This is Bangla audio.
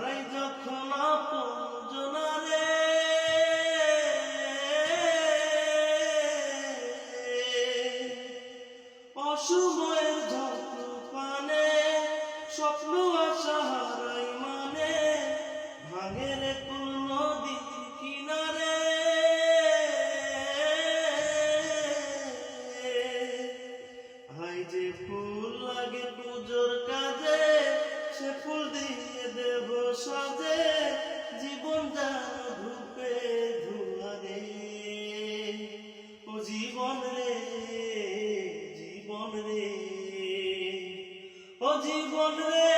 হারাই যখন আপনজনারে অশুভের যত্ন পানে স্বপ্ন আশা হারাই মানে ভাঙের কোন নদী কিনারে। হাই যে ফুল সাজে জীবন যেন ধূপে ধুয়ারে ও জীবন রে জীবন রে ও জীবন রে।